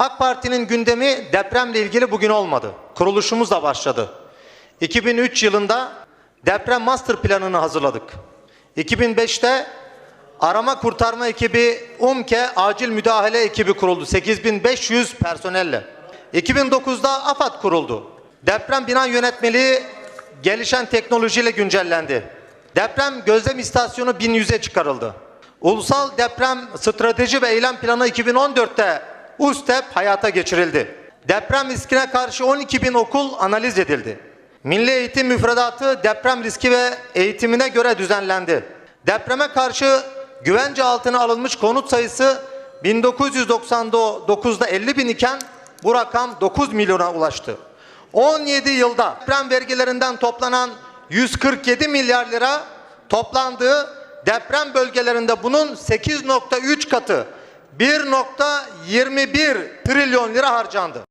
AK Parti'nin gündemi depremle ilgili bugün olmadı. Kuruluşumuz da başladı. 2003 yılında deprem master planını hazırladık. 2005'te arama kurtarma ekibi UMKE acil müdahale ekibi kuruldu. 8500 personelle. 2009'da AFAD kuruldu. Deprem bina yönetmeliği gelişen teknolojiyle güncellendi. Deprem gözlem istasyonu 1100'e çıkarıldı. Ulusal Deprem Strateji ve Eylem Planı 2014'te USTEP hayata geçirildi. Deprem riskine karşı 12 bin okul analiz edildi. Milli Eğitim Müfredatı deprem riski ve eğitimine göre düzenlendi. Depreme karşı güvence altına alınmış konut sayısı 1999'da 50 bin iken bu rakam 9 milyona ulaştı. 17 yılda deprem vergilerinden toplanan 147 milyar lira toplandığı deprem bölgelerinde bunun 8.3 katı 1.21 trilyon lira harcandı.